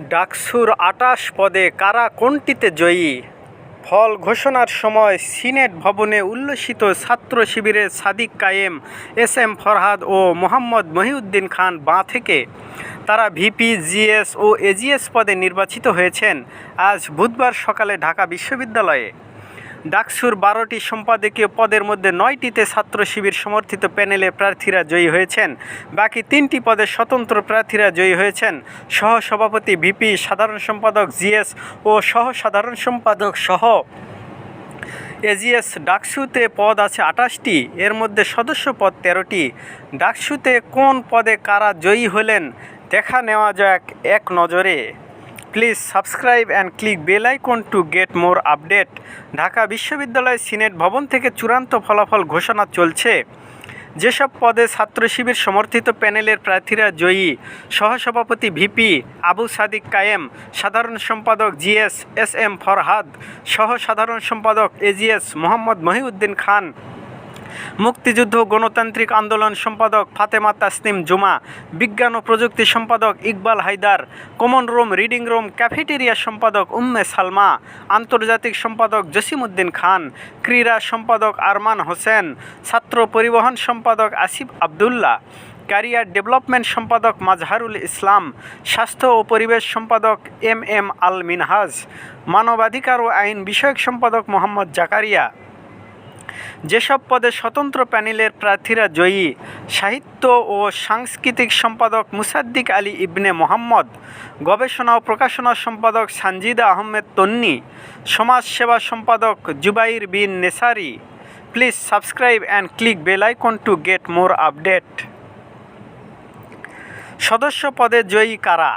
ডাকসুর আটাশ পদে কারা কোনটিতে জয়ী? ফল ঘোষণার সময় সিনেট ভবনে উল্লসিত ছাত্র শিবিরের সাদিক কায়েম এস এম ফরহাদ ও মোহাম্মদ মহিউদ্দিন খান বাঁ থেকে। তারা ভিপি, জিএস ও এজিএস পদে নির্বাচিত হয়েছেন। আজ বুধবার সকালে ঢাকা বিশ্ববিদ্যালয়ে। ডাকসুর বারোটি সম্পাদকীয় পদের মধ্যে নয়টিতে ছাত্র শিবির সমর্থিত প্যানেলে প্রার্থীরা জয়ী হয়েছেন। বাকি তিনটি পদে স্বতন্ত্র প্রার্থীরা জয়ী হয়েছেন। সহ সভাপতি ভিপি, সাধারণ সম্পাদক জিএস ও সহ সাধারণ সম্পাদক সহ। এজিএস ডাকসুতে পদ আছে আটাশটি এর মধ্যে সদস্য পদ তেরোটি। ডাকসুতে কোন পদে কারা জয়ী হলেন দেখা নেওয়া যাক এক নজরে। Please subscribe and click bell icon to get more update. Dhaka বিশ্ববিদ্যালয় সিনেট ভবন থেকে চূড়ান্ত ফলাফল ঘোষণা চলছে। যেসব পদে ছাত্র শিবির সমর্থিত প্যানেলের প্রার্থীরা জয়ী, সহসভাপতি ভিপি আবু সাদিক কায়েম, সাধারণ সম্পাদক জিএস এস এম ফরহাদ, সহ সাধারণ সম্পাদক এজিএস মোহাম্মদ মহিউদ্দিন খান মুক্তিযুদ্ধ গণতান্ত্রিক আন্দোলন সম্পাদক ফাতেমা তাসনিম জুমা, বিজ্ঞান ও প্রযুক্তি সম্পাদক Iqbal Haider common room reading room cafeteria সম্পাদক উম্মে সালমা, আন্তর্জাতিক সম্পাদক জসিমউদ্দিন খান, ক্রীড়া সম্পাদক আরমান হোসেন, ছাত্র পরিবহন সম্পাদক আসিফ আবদুল্লাহ ক্যারিয়ার ডেভেলপমেন্ট সম্পাদক মাজহারুল ইসলাম, স্বাস্থ্য ও পরিবেশ সম্পাদক এম এম আল মিনহাজ, মানবাধিকার ও আইন বিষয়ক সম্পাদক মোহাম্মদ জাকারিয়া। যেসব পদে স্বতন্ত্র প্যানেলের প্রার্থীরা জয়ী, সাহিত্য ও সাংস্কৃতিক সম্পাদক মুসাদ্দিক আলী ইবনে মোহাম্মদ, গবেষণা ও প্রকাশনা সম্পাদক সানজিদা আহমেদ তন্নি সমাজসেবা সম্পাদক Zubair Bin Nesari. Please subscribe and click bell icon to get more update. সদস্য পদে জয়ী কারা?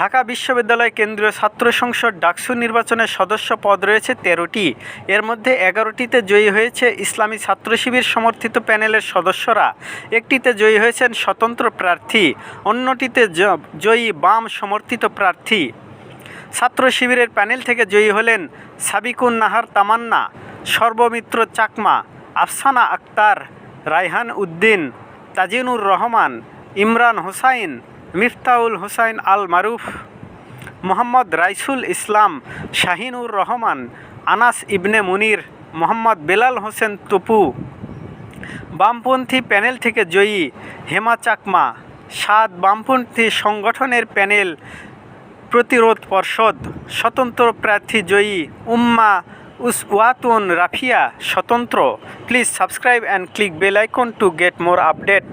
ঢাকা বিশ্ববিদ্যালয় কেন্দ্রীয় ছাত্র সংসদ ডাকসু নির্বাচনের সদস্য পদ রয়েছে তেরোটি। এর মধ্যে এগারোটিতে জয়ী হয়েছে ইসলামী ছাত্র শিবির সমর্থিত প্যানেলের সদস্যরা। একটিতে জয়ী হয়েছেন স্বতন্ত্র প্রার্থী, অন্যটিতে জয়ী বাম সমর্থিত প্রার্থী। ছাত্র শিবিরের প্যানেল থেকে জয়ী হলেন সাবিকুন নাহার তামান্না, সর্বমিত্র চাকমা, আফসানা আক্তার, রায়হান উদ্দিন, তাজিনুর রহমান, ইমরান হোসাইন মিফতাউল হোসাইন আল মারুফ মোহাম্মদ রাইসুল ইসলাম শাহিনুর রহমান, আনাস ইবনে মুনির, মোহাম্মদ বেলাল হোসেন তপু, বামপন্থী প্যানেল থেকে জয়ী হেমা চাকমা, সাত বামপন্থী সংগঠনের প্যানেল প্রতিরোধ পর্ষদ, স্বতন্ত্র প্রার্থী জয়ী উম্মা উসওয়াতুন রাফিয়া, স্বতন্ত্র। Please subscribe and click bell icon to get more update.